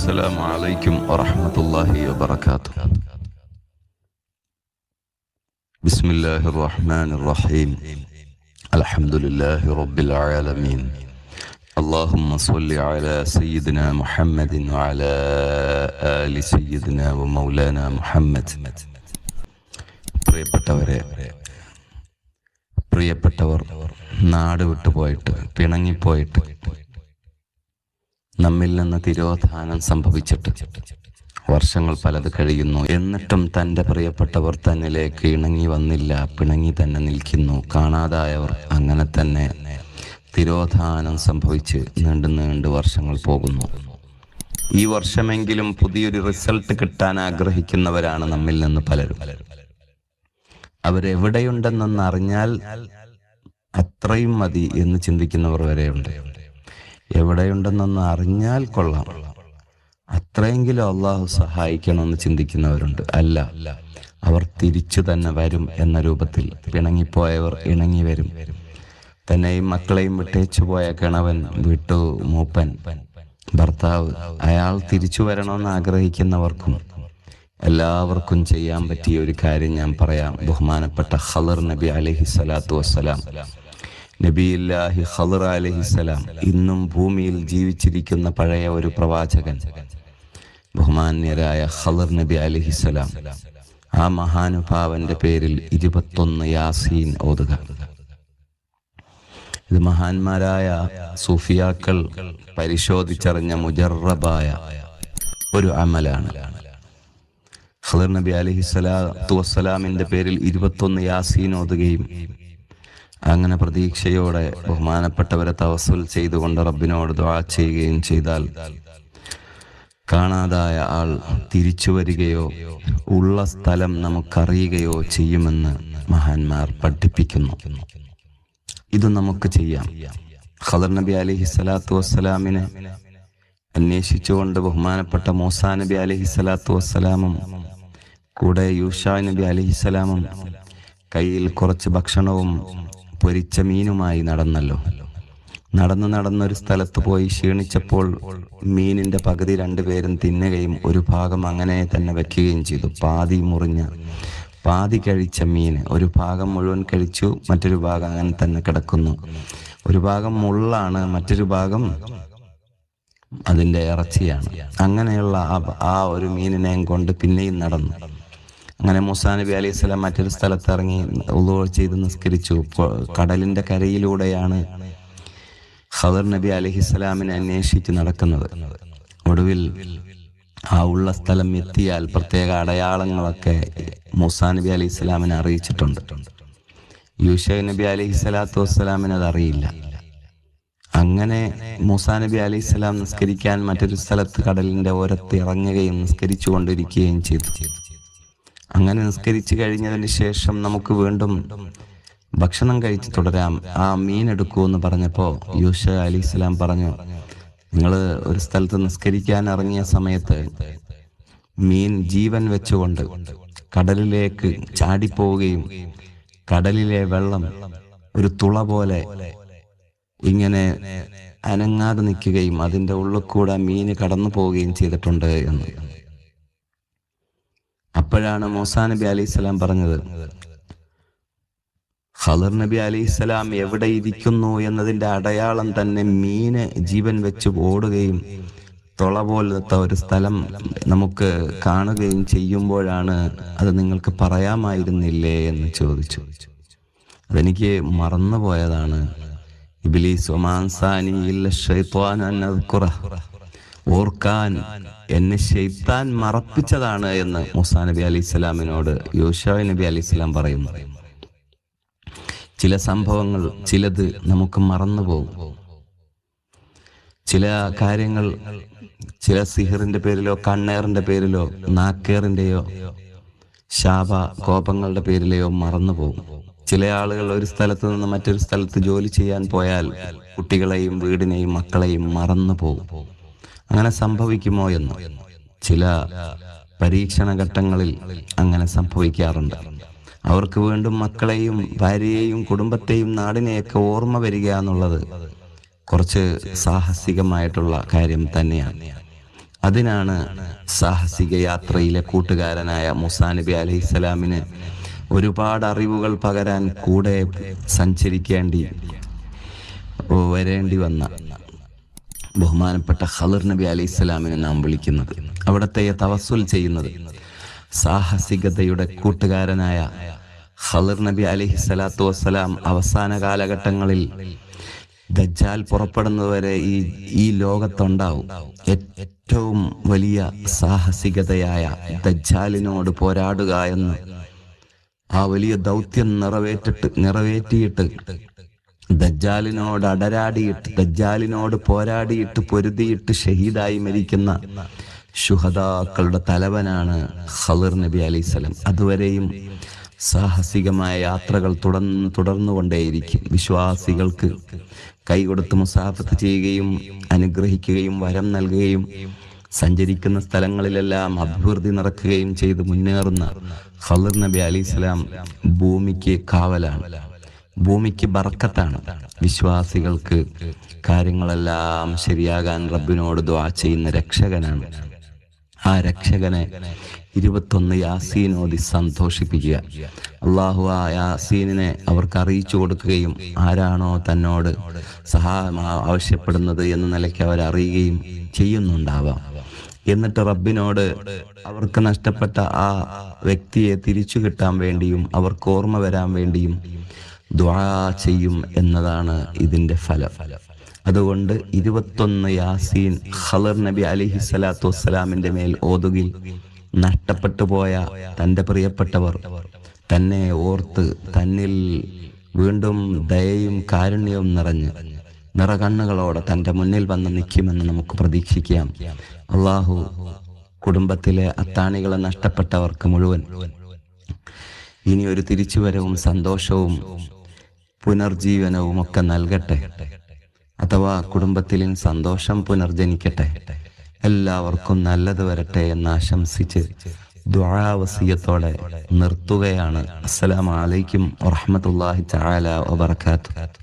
السلام عليكم ورحمة الله وبركاته بسم الله الرحمن الرحيم الحمد لله رب العالمين اللهم صل على سيدنا محمد وعلى آل سيدنا ومولانا محمد പ്രിയപ്പെട്ടവരെ പ്രിയപ്പെട്ടവർ നാട് വിട്ടുപോയിട്ട് പിണങ്ങിപ്പോയിട്ട് നമ്മിൽ നിന്ന് തിരോധാനം സംഭവിച്ചിട്ട് വർഷങ്ങൾ പലത് കഴിയുന്നു. എന്നിട്ടും തന്റെ പ്രിയപ്പെട്ടവർ തന്നിലേക്ക് ഇണങ്ങി വന്നില്ല പിണങ്ങി തന്നെ നിൽക്കുന്നു. കാണാതായവർ അങ്ങനെ തന്നെ തിരോധാനം സംഭവിച്ച് നീണ്ടു നീണ്ട് വർഷങ്ങൾ പോകുന്നു. ഈ വർഷമെങ്കിലും പുതിയൊരു റിസൾട്ട് കിട്ടാൻ ആഗ്രഹിക്കുന്നവരാണ് നമ്മിൽ നിന്ന് പലരും. അവരെവിടെയുണ്ടെന്നറിഞ്ഞാൽ അത്രയും മതി എന്ന് ചിന്തിക്കുന്നവർ വരെയുണ്ട്. എവിടെയുണ്ടെന്നൊന്ന് അറിഞ്ഞാൽ കൊള്ളാം. അത്രയെങ്കിലും അള്ളാഹു സഹായിക്കണമെന്ന് ചിന്തിക്കുന്നവരുണ്ട്. അല്ല അവർ തിരിച്ചു തന്നെ വരും എന്ന രൂപത്തിൽ പിണങ്ങിപ്പോയവർ ഇണങ്ങി വരും. തന്നെയും മക്കളെയും വിട്ടേച്ചു പോയ കിണവൻ വിട്ടു മൂപ്പൻ ഭർത്താവ് അയാൾ തിരിച്ചു വരണമെന്ന് ആഗ്രഹിക്കുന്നവർക്കും എല്ലാവർക്കും ചെയ്യാൻ പറ്റിയ ഒരു കാര്യം ഞാൻ പറയാം. ബഹുമാനപ്പെട്ട ഖലർ നബി അലഹി സ്വലാത്തു വസ്സലാം. നബിയില്ലാഹി ഖലർ അലഹിസലാം ഇന്നും ഭൂമിയിൽ ജീവിച്ചിരിക്കുന്ന പഴയ ഒരു പ്രവാചകൻ ബഹുമാന്യരായ ഖലർ നബി അലഹിസലാം ആ മഹാനുഭാവന്റെ പേരിൽ ഇരുപത്തൊന്ന് യാസീൻ ഓതുക. ഇത് മഹാന്മാരായ സൂഫിയാക്കൾ പരിശോധിച്ചറിഞ്ഞ മുജറബായ ഒരു അമലാണ്. ഖദർ നബി അലഹി സ്വലാത്തു വസ്സലാമിന്റെ പേരിൽ ഇരുപത്തൊന്ന് യാസീൻ ഓതുകയും അങ്ങനെ പ്രതീക്ഷയോടെ ബഹുമാനപ്പെട്ടവരെ തവസുൽ ചെയ്തുകൊണ്ട് റബ്ബിനോട് ദ്വാ ചെയ്യുകയും ചെയ്താൽ കാണാതായ ആൾ തിരിച്ചു വരികയോ ഉള്ള സ്ഥലം നമുക്കറിയുകയോ ചെയ്യുമെന്ന് മഹാന്മാർ പഠിപ്പിക്കുന്നു. ഇത് നമുക്ക് ചെയ്യാം. ഖദർ നബി അലഹി സ്വലാത്തു വസ്സലാമിനെ അന്വേഷിച്ചുകൊണ്ട് ബഹുമാനപ്പെട്ട മൂസാ നബി അലഹി സ്വലാത്തു വസ്സലാമും കൂടെ യൂഷാ നബി അലിഹിസ്സലാമും കയ്യിൽ കുറച്ച് ഭക്ഷണവും പൊരിച്ച മീനുമായി നടന്നല്ലോ. നടന്നു നടന്നൊരു സ്ഥലത്ത് പോയി ക്ഷീണിച്ചപ്പോൾ മീനിന്റെ പകുതി രണ്ടുപേരും തിന്നുകയും ഒരു ഭാഗം അങ്ങനെ തന്നെ വെക്കുകയും ചെയ്തു. പാതി മുറിഞ്ഞ പാതി കഴിച്ച മീൻ ഒരു ഭാഗം മുഴുവൻ കഴിച്ചു മറ്റൊരു ഭാഗം അങ്ങനെ തന്നെ കിടക്കുന്നു. ഒരു ഭാഗം മുള്ളാണ് മറ്റൊരു ഭാഗം അതിന്റെ ഇറച്ചിയാണ്. അങ്ങനെയുള്ള ആ ഒരു മീനിനെയും കൊണ്ട് പിന്നെയും നടന്നു. അങ്ങനെ മൂസാ നബി അലൈഹി സ്വലാം മറ്റൊരു സ്ഥലത്ത് ഇറങ്ങി ചെയ്ത് നിസ്കരിച്ചു. കടലിന്റെ കരയിലൂടെയാണ് ഖദർ നബി അലൈഹി സ്വലാമിനെ അന്വേഷിച്ച് നടക്കുന്നത്. ഒടുവിൽ ആ ഉള്ള സ്ഥലം എത്തിയാൽ പ്രത്യേക അടയാളങ്ങളൊക്കെ മൂസാ നബി അലൈഹി സ്വലാമിനെ അറിയിച്ചിട്ടുണ്ട്. യൂഷ നബി അലൈഹി സ്വലാത്തു വസ്സലാമിന് അത് അറിയില്ല. അങ്ങനെ മൂസാ നബി അലൈഹി സ്വലാം നിസ്കരിക്കാൻ മറ്റൊരു സ്ഥലത്ത് കടലിന്റെ ഓരത്ത് ഇറങ്ങുകയും നിസ്കരിച്ചു കൊണ്ടിരിക്കുകയും ചെയ്തു. അങ്ങനെ നിസ്കരിച്ചു കഴിഞ്ഞതിന് ശേഷം നമുക്ക് വീണ്ടും ഭക്ഷണം കഴിച്ച് തുടരാം. ആ മീൻ എടുക്കൂ എന്ന് പറഞ്ഞപ്പോ യൂഷ അലി ഇസ്ലാം പറഞ്ഞു നിങ്ങൾ ഒരു സ്ഥലത്ത് നിസ്കരിക്കാൻ ഇറങ്ങിയ സമയത്ത് മീൻ ജീവൻ വെച്ചുകൊണ്ട് കടലിലേക്ക് ചാടിപ്പോവുകയും കടലിലെ വെള്ളം ഒരു തുള പോലെ ഇങ്ങനെ അനങ്ങാതെ നിൽക്കുകയും അതിന്റെ ഉള്ളിൽ കൂടെ മീന് കടന്നു പോവുകയും ചെയ്തിട്ടുണ്ട് എന്ന്. അപ്പോഴാണ് മൂസാ നബി അലൈഹി സ്വലാം പറഞ്ഞത്. ഖദർ നബി അലൈഹി സ്വലാം എവിടെ ഇരിക്കുന്നു എന്നതിന്റെ അടയാളം തന്നെ മീന് ജീവൻ വെച്ച് ഓടുകയും തുള പോലത്തെ ഒരു സ്ഥലം നമുക്ക് കാണുകയും ചെയ്യുമ്പോഴാണ് അത് നിങ്ങൾക്ക് പറയാമായിരുന്നില്ലേ എന്ന് ചോദിച്ചു. അതെനിക്ക് മറന്നുപോയതാണ്. ഇബ്ലീസ് ഒമാൻസാനി ഇല്ല ഷെയ്ത്വാൻ അന്നത് അദ്കുറഹ്. ഓർക്കാൻ എന്നെ ഷെയ്ത്താൻ മറപ്പിച്ചതാണ് എന്ന് മുസാ നബി അലി ഇസ്ലാമിനോട് യൂഷാ നബി അലി ഇസ്ലാം പറയുന്നു ചില സംഭവങ്ങൾ ചിലത് നമുക്ക് മറന്നു പോകും ചില കാര്യങ്ങൾ ചില സിഹിറിന്റെ പേരിലോ കണ്ണേറിന്റെ പേരിലോ നാക്കേറിന്റെയോ ശാപ കോപങ്ങളുടെ പേരിലെയോ മറന്നു പോകും ചില ആളുകൾ ഒരു സ്ഥലത്ത് നിന്ന് മറ്റൊരു സ്ഥലത്ത് ജോലി ചെയ്യാൻ പോയാൽ കുട്ടികളെയും വീടിനെയും മക്കളെയും മറന്നു പോകും അങ്ങനെ സംഭവിക്കുമോ എന്ന് ചില പരീക്ഷണ ഘട്ടങ്ങളിൽ അങ്ങനെ സംഭവിക്കാറുണ്ട്. അവർക്ക് വീണ്ടും മക്കളെയും ഭാര്യയെയും കുടുംബത്തെയും നാടിനെയൊക്കെ ഓർമ്മ വരിക എന്നുള്ളത് കുറച്ച് സാഹസികമായിട്ടുള്ള കാര്യം തന്നെയാണ്. അതിനാണ് സാഹസിക യാത്രയിലെ കൂട്ടുകാരനായ മുസാ നബി അലൈഹിസ്സലാമിന് ഒരുപാട് അറിവുകൾ പകരാൻ കൂടെ സഞ്ചരിക്കേണ്ടി വരേണ്ടി വന്ന ബഹുമാനപ്പെട്ട ഖദർ നബി അലി സ്വലാമിനെ നാം വിളിക്കുന്നത്. അവിടത്തെ തവസ്സുൽ ചെയ്യുന്നത് സാഹസികതയുടെ കൂട്ടുകാരനായ ഖദർ നബി അലൈഹി സ്വലാത്തു വസ്സലാം അവസാന കാലഘട്ടങ്ങളിൽ ദജ്ജാൽ പുറപ്പെടുന്നതുവരെ ഈ ഈ ലോകത്തുണ്ടാവും. ഏറ്റവും വലിയ സാഹസികതയായ ദജ്ജാലിനോട് പോരാടുക എന്ന് ആ വലിയ ദൗത്യം നിറവേറ്റിട്ട് നിറവേറ്റിയിട്ട് ദജ്ജാലിനോട് അടരാടിയിട്ട് ദജ്ജാലിനോട് പോരാടിയിട്ട് പൊരുതിയിട്ട് ഷഹീദായി മരിക്കുന്ന ശുഹദാക്കളുടെ തലവനാണ് ഹലർ നബി അലൈഹിസ്സലാം അതുവരെയും സാഹസികമായ യാത്രകൾ തുടർന്ന് തുടർന്നുകൊണ്ടേയിരിക്കും. വിശ്വാസികൾക്ക് കൈകൊടുത്ത് മുസാഫത്ത് ചെയ്യുകയും അനുഗ്രഹിക്കുകയും വരം നൽകുകയും സഞ്ചരിക്കുന്ന സ്ഥലങ്ങളിലെല്ലാം അഭിവൃദ്ധി നടക്കുകയും ചെയ്ത് മുന്നേറുന്ന ഹലർ നബി അലൈഹിസ്സലാം ഭൂമിക്ക് കാവലാണ്. ഭൂമിക്ക് ബർക്കത്താണ്. വിശ്വാസികൾക്ക് കാര്യങ്ങളെല്ലാം ശരിയാകാൻ റബ്ബിനോട് ദ്വാ ചെയ്യുന്ന രക്ഷകനാണ്. ആ രക്ഷകനെ ഇരുപത്തൊന്ന് യാസീനോദി സന്തോഷിപ്പിക്കുക. അള്ളാഹു ആ യാസീനിനെ അവർക്ക് അറിയിച്ചു കൊടുക്കുകയും ആരാണോ തന്നോട് സഹായം ആവശ്യപ്പെടുന്നത് എന്ന നിലയ്ക്ക് അവർ അറിയുകയും ചെയ്യുന്നുണ്ടാവാം. എന്നിട്ട് റബ്ബിനോട് അവർക്ക് നഷ്ടപ്പെട്ട ആ വ്യക്തിയെ തിരിച്ചു കിട്ടാൻ വേണ്ടിയും അവർക്ക് ഓർമ്മ വരാൻ വേണ്ടിയും ദ്വാ ചെയ്യും എന്നതാണ് ഇതിന്റെ ഫലം. അതുകൊണ്ട് ഇരുപത്തൊന്ന് യാസീൻ ഖലർ നബി അലിഹി സ്വലാത്തു വസ്സലാമിന്റെ മേൽ ഓതുകിൽ നഷ്ടപ്പെട്ടു പോയ തന്റെ പ്രിയപ്പെട്ടവർ തന്നെ ഓർത്ത് തന്നിൽ വീണ്ടും ദയയും കാരുണ്യവും നിറഞ്ഞ് നിറകണ്ണുകളോടെ തന്റെ മുന്നിൽ വന്ന് നിൽക്കുമെന്ന് നമുക്ക് പ്രതീക്ഷിക്കാം. അള്ളാഹു കുടുംബത്തിലെ അത്താണികളെ നഷ്ടപ്പെട്ടവർക്ക് മുഴുവൻ ഇനി ഒരു തിരിച്ചുവരവും സന്തോഷവും പുനർജീവനവും ഒക്കെ നൽകട്ടെ. അഥവാ കുടുംബത്തിൽ സന്തോഷം പുനർജനിക്കട്ടെ. എല്ലാവർക്കും നല്ലത് വരട്ടെ എന്ന് ആശംസിച്ച് ദ്വാവസീയത്തോടെ നിർത്തുകയാണ്. അസ്സലാമു അലൈക്കും വറഹ്മത്തുള്ളാഹി തആല വബറകാതുഹു.